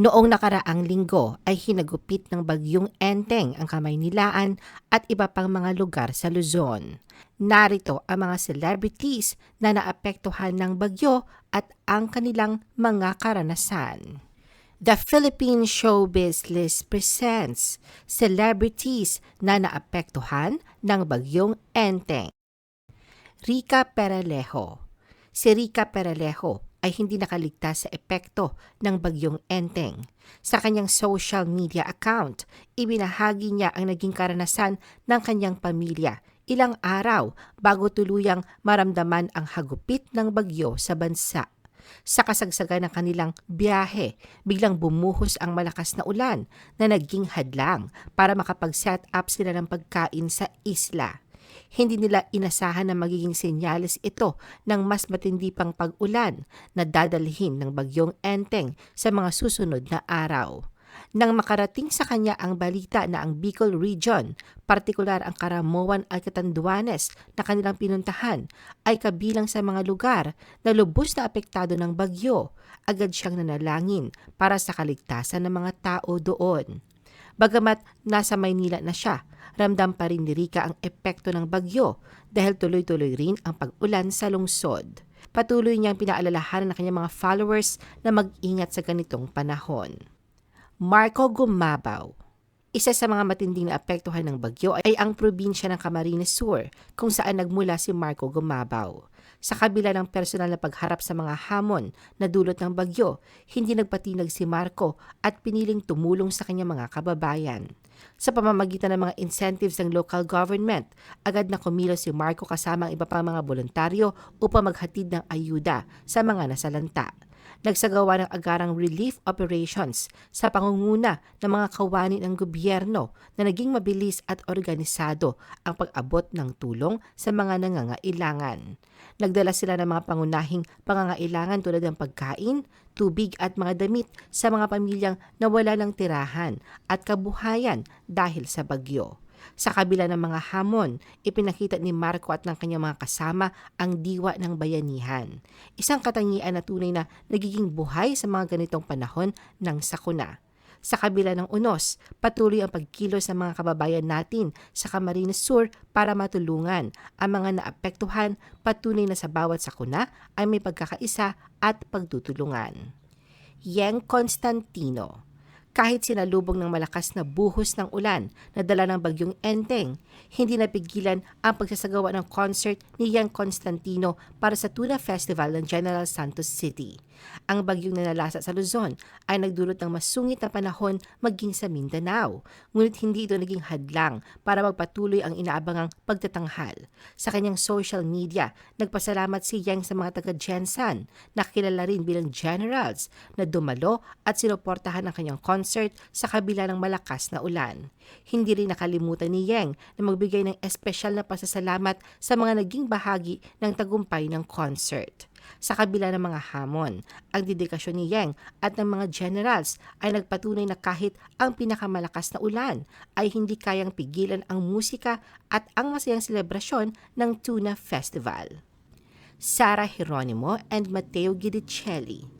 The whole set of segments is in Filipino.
Noong nakaraang linggo ay hinagupit ng bagyong Enteng ang Kamaynilaan at iba pang mga lugar sa Luzon. Narito ang mga celebrities na naapektuhan ng bagyo at ang kanilang mga karanasan. The Philippine Showbiz List presents celebrities na naapektuhan ng bagyong Enteng. Rica Peralejo Si Rica Peralejo ay hindi nakaligtas sa epekto ng bagyong Enteng. Sa kanyang social media account, ibinahagi niya ang naging karanasan ng kanyang pamilya ilang araw bago tuluyang maramdaman ang hagupit ng bagyo sa bansa. Sa kasagsagan ng kanilang biyahe, biglang bumuhos ang malakas na ulan na naging hadlang para makapag-set up sila ng pagkain sa isla. Hindi nila inasahan na magiging senyales ito ng mas matindi pang pag-ulan na dadalhin ng bagyong Enteng sa mga susunod na araw. Nang makarating sa kanya ang balita na ang Bicol Region, partikular ang Karamoan at Catanduanes na kanilang pinuntahan, ay kabilang sa mga lugar na lubos na apektado ng bagyo, agad siyang nanalangin para sa kaligtasan ng mga tao doon. Bagamat nasa Maynila na siya, ramdam pa rin ni Rika ang epekto ng bagyo dahil tuloy-tuloy rin ang pag-ulan sa lungsod. Patuloy niyang pinaalalahanan ng kanyang mga followers na mag-ingat sa ganitong panahon. Marco Gumabaw isa sa mga matinding na apektuhan ng bagyo ay ang probinsya ng Camarines Sur kung saan nagmula si Marco Gumabaw. Sa kabila ng personal na pagharap sa mga hamon na dulot ng bagyo, hindi nagpatinag si Marco at piniling tumulong sa kanyang mga kababayan. Sa pamamagitan ng mga incentives ng local government, agad na kumilos si Marco kasama ang iba pang mga voluntaryo upang maghatid ng ayuda sa mga nasalanta nagsagawa ng agarang relief operations sa pangunguna ng mga kawani ng gobyerno na naging mabilis at organisado ang pag-abot ng tulong sa mga nangangailangan. Nagdala sila ng mga pangunahing pangangailangan tulad ng pagkain, tubig at mga damit sa mga pamilyang nawala ng tirahan at kabuhayan dahil sa bagyo. Sa kabila ng mga hamon, ipinakita ni Marco at ng kanyang mga kasama ang diwa ng bayanihan. Isang katangian na tunay na nagiging buhay sa mga ganitong panahon ng sakuna. Sa kabila ng unos, patuloy ang pagkilos ng mga kababayan natin sa Camarines Sur para matulungan ang mga naapektuhan patunay na sa bawat sakuna ay may pagkakaisa at pagtutulungan. Yeng Constantino kahit sinalubong ng malakas na buhos ng ulan na dala ng bagyong Enteng, hindi napigilan ang pagsasagawa ng concert ni Yang Constantino para sa Tuna Festival ng General Santos City. Ang bagyong nanalasa sa Luzon ay nagdulot ng masungit na panahon maging sa Mindanao, ngunit hindi ito naging hadlang para magpatuloy ang inaabangang pagtatanghal. Sa kanyang social media, nagpasalamat si Yang sa mga taga-Jensan na kilala rin bilang generals na dumalo at sinuportahan ang kanyang concert sa kabila ng malakas na ulan. Hindi rin nakalimutan ni Yang na magbigay ng espesyal na pasasalamat sa mga naging bahagi ng tagumpay ng concert. Sa kabila ng mga hamon, ang dedikasyon ni Yang at ng mga generals ay nagpatunay na kahit ang pinakamalakas na ulan ay hindi kayang pigilan ang musika at ang masayang selebrasyon ng Tuna Festival. Sara Geronimo and Matteo Guidicelli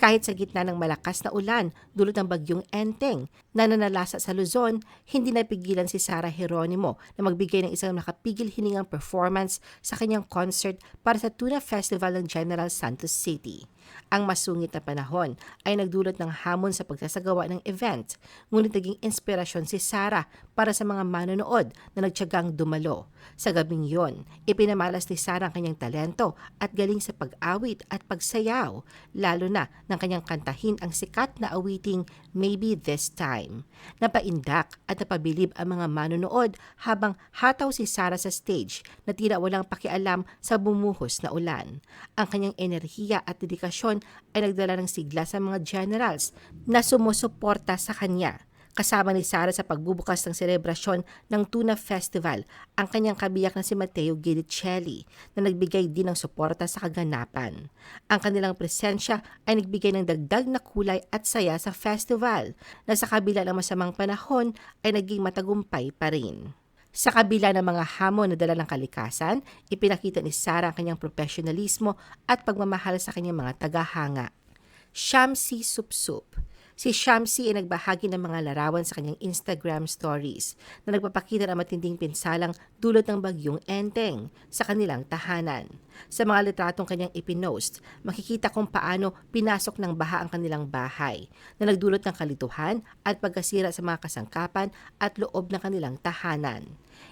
kahit sa gitna ng malakas na ulan dulot ng bagyong Enteng na nanalasa sa Luzon, hindi napigilan si Sara Geronimo na magbigay ng isang nakapigil hiningang performance sa kanyang concert para sa Tuna Festival ng General Santos City. Ang masungit na panahon ay nagdulot ng hamon sa pagsasagawa ng event, ngunit naging inspirasyon si Sarah para sa mga manonood na nagtyagang dumalo. Sa gabing yon, ipinamalas ni Sarah ang kanyang talento at galing sa pag-awit at pagsayaw, lalo na nang kanyang kantahin ang sikat na awiting Maybe This Time. Napaindak at napabilib ang mga manonood habang hataw si Sarah sa stage na tila walang pakialam sa bumuhos na ulan. Ang kanyang enerhiya at dedikasyon ay nagdala ng sigla sa mga generals na sumusuporta sa kanya. Kasama ni Sara sa pagbubukas ng selebrasyon ng Tuna Festival ang kanyang kabiyak na si Matteo Guidicelli na nagbigay din ng suporta sa kaganapan. Ang kanilang presensya ay nagbigay ng dagdag na kulay at saya sa festival na sa kabila ng masamang panahon ay naging matagumpay pa rin. Sa kabila ng mga hamon na dala ng kalikasan, ipinakita ni Sarah ang kanyang profesionalismo at pagmamahal sa kanyang mga tagahanga. Shamsi Supsup Si Shamsi ay nagbahagi ng mga larawan sa kanyang Instagram stories na nagpapakita ng matinding pinsalang dulot ng bagyong Enteng sa kanilang tahanan. Sa mga litratong kanyang ipinost, makikita kung paano pinasok ng baha ang kanilang bahay na nagdulot ng kalituhan at pagkasira sa mga kasangkapan at loob ng kanilang tahanan.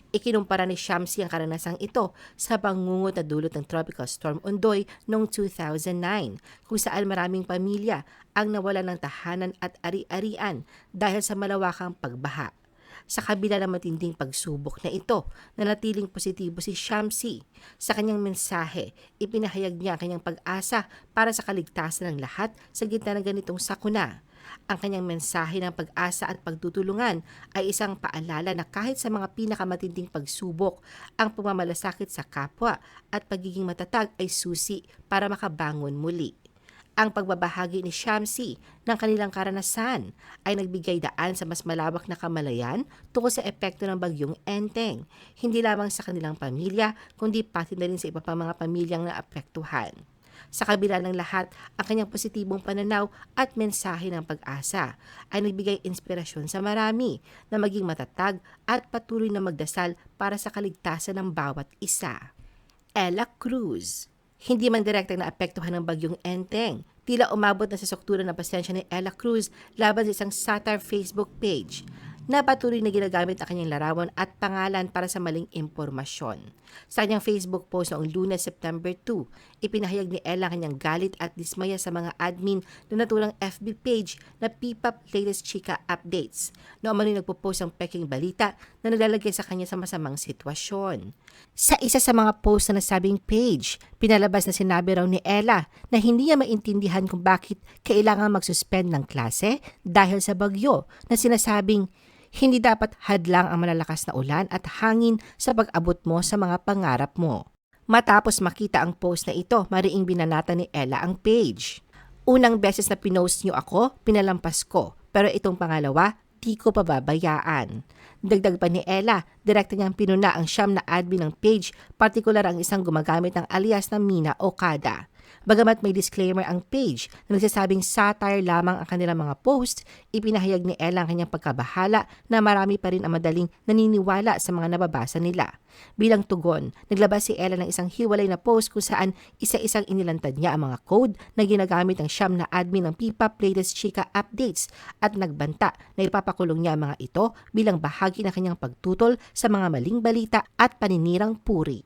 Ikinumpara ni Shamsi ang karanasang ito sa bangungot na dulot ng Tropical Storm Ondoy noong 2009 kung saan maraming pamilya ang nawala ng tahanan at ari-arian dahil sa malawakang pagbaha. Sa kabila ng matinding pagsubok na ito, nanatiling positibo si Shamsi. Sa kanyang mensahe, ipinahayag niya ang kanyang pag-asa para sa kaligtasan ng lahat sa gitna ng ganitong sakuna. Ang kanyang mensahe ng pag-asa at pagtutulungan ay isang paalala na kahit sa mga pinakamatinding pagsubok, ang pumamalasakit sa kapwa at pagiging matatag ay susi para makabangon muli. Ang pagbabahagi ni Shamsi ng kanilang karanasan ay nagbigay daan sa mas malawak na kamalayan tungkol sa epekto ng bagyong Enteng, hindi lamang sa kanilang pamilya, kundi pati na rin sa iba pang mga pamilyang naapektuhan. Sa kabila ng lahat, ang kanyang positibong pananaw at mensahe ng pag-asa ay nagbigay inspirasyon sa marami na maging matatag at patuloy na magdasal para sa kaligtasan ng bawat isa. Ella Cruz Hindi man direktang naapektuhan ng bagyong Enteng, tila umabot na sa suktura ng pasensya ni Ella Cruz laban sa isang satire Facebook page na patuloy na ginagamit ang kanyang larawan at pangalan para sa maling impormasyon. Sa kanyang Facebook post noong lunes, September 2, ipinahayag ni Ella ang kanyang galit at dismaya sa mga admin na naturang FB page na P-Pop Latest Chika Updates na umano'y nagpo-post ng peking balita na nalalagay sa kanya sa masamang sitwasyon. Sa isa sa mga post na nasabing page, pinalabas na sinabi raw ni Ella na hindi niya maintindihan kung bakit kailangan magsuspend ng klase dahil sa bagyo na sinasabing hindi dapat hadlang ang malalakas na ulan at hangin sa pag-abot mo sa mga pangarap mo. Matapos makita ang post na ito, mariing binanata ni Ella ang page. Unang beses na pinost niyo ako, pinalampas ko. Pero itong pangalawa, di ko pababayaan. Dagdag pa ni Ella, direkta niyang pinuna ang siyam na admin ng page, partikular ang isang gumagamit ng alias na Mina Okada. Bagamat may disclaimer ang page na nagsasabing satire lamang ang kanilang mga post, ipinahayag ni Ella ang kanyang pagkabahala na marami pa rin ang madaling naniniwala sa mga nababasa nila. Bilang tugon, naglabas si Ella ng isang hiwalay na post kung saan isa-isang inilantad niya ang mga code na ginagamit ng siyam na admin ng P-Pop Latest Chika Updates at nagbanta na ipapakulong niya ang mga ito bilang bahagi ng kanyang pagtutol sa mga maling balita at paninirang puri.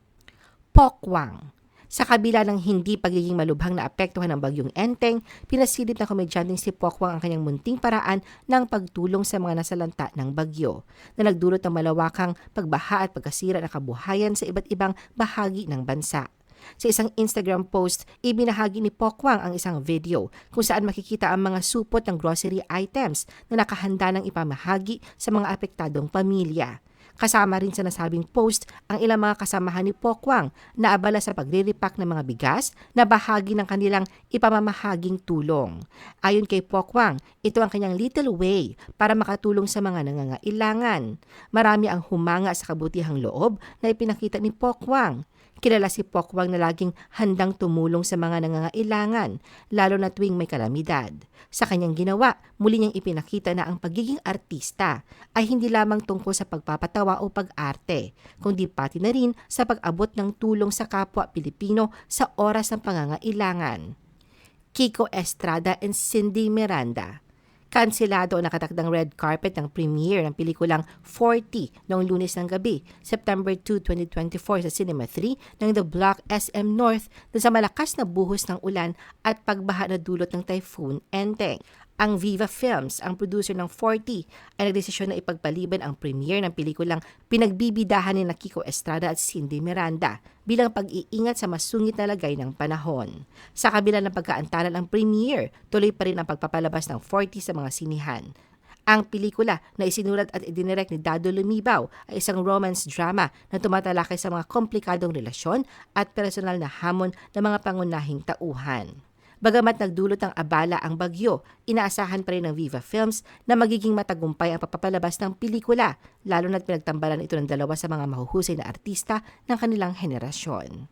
Pokwang sa kabila ng hindi pagiging malubhang na apektuhan ng bagyong Enteng, pinasilip ng komedyanteng si Pokwang ang kanyang munting paraan ng pagtulong sa mga nasalanta ng bagyo, na nagdulot ng malawakang pagbaha at pagkasira ng kabuhayan sa iba't ibang bahagi ng bansa. Sa isang Instagram post, ibinahagi ni Pokwang ang isang video kung saan makikita ang mga supot ng grocery items na nakahanda ng ipamahagi sa mga apektadong pamilya. Kasama rin sa nasabing post ang ilang mga kasamahan ni Pokwang na abala sa pagriripak ng mga bigas na bahagi ng kanilang ipamamahaging tulong. Ayon kay Pokwang, ito ang kanyang little way para makatulong sa mga nangangailangan. Marami ang humanga sa kabutihang loob na ipinakita ni Pokwang. Kilala si Pokwang na laging handang tumulong sa mga nangangailangan, lalo na tuwing may kalamidad. Sa kanyang ginawa, muli niyang ipinakita na ang pagiging artista ay hindi lamang tungkol sa pagpapatawa o pag-arte, kundi pati na rin sa pag-abot ng tulong sa kapwa Pilipino sa oras ng pangangailangan. Kiko Estrada and Cindy Miranda Kansilado ang nakatakdang red carpet ng premiere ng pelikulang 40 noong lunes ng gabi, September 2, 2024 sa Cinema 3 ng The Block SM North na sa malakas na buhos ng ulan at pagbaha na dulot ng typhoon Enteng. Ang Viva Films, ang producer ng 40, ay nagdesisyon na ipagpaliban ang premiere ng pelikulang pinagbibidahan ni Kiko Estrada at Cindy Miranda bilang pag-iingat sa masungit na lagay ng panahon. Sa kabila ng pagkaantalan ng premiere, tuloy pa rin ang pagpapalabas ng 40 sa mga sinihan. Ang pelikula na isinulat at idinirect ni Dado Lumibaw ay isang romance drama na tumatalakay sa mga komplikadong relasyon at personal na hamon ng mga pangunahing tauhan. Bagamat nagdulot ng abala ang bagyo, inaasahan pa rin ng Viva Films na magiging matagumpay ang papapalabas ng pelikula, lalo na't pinagtambalan ito ng dalawa sa mga mahuhusay na artista ng kanilang henerasyon.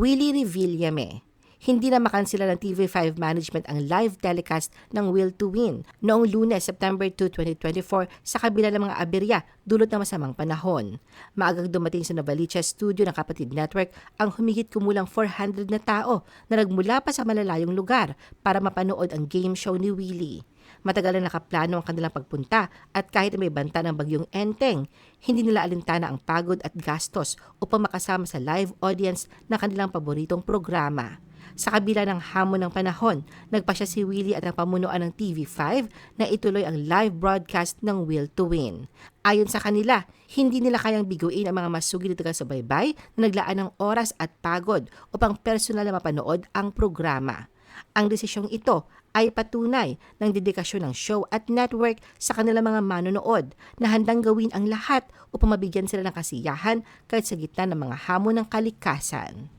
Willie Revillame hindi na makansila ng TV5 management ang live telecast ng Will to Win noong lunes, September 2, 2024 sa kabila ng mga aberya dulot ng masamang panahon. Maagang dumating sa Novaliches studio ng Kapatid Network ang humigit kumulang 400 na tao na nagmula pa sa malalayong lugar para mapanood ang game show ni Willie. Matagal na nakaplano ang kanilang pagpunta at kahit may banta ng bagyong Enteng, hindi nila alintana ang pagod at gastos upang makasama sa live audience ng kanilang paboritong programa. Sa kabila ng hamon ng panahon, nagpasya si Willie at ang pamunuan ng TV5 na ituloy ang live broadcast ng Will to Win. Ayon sa kanila, hindi nila kayang biguin ang mga masugid na taga-subaybay na naglaan ng oras at pagod upang personal na mapanood ang programa. Ang desisyong ito ay patunay ng dedikasyon ng show at network sa kanilang mga manonood na handang gawin ang lahat upang mabigyan sila ng kasiyahan kahit sa gitna ng mga hamon ng kalikasan.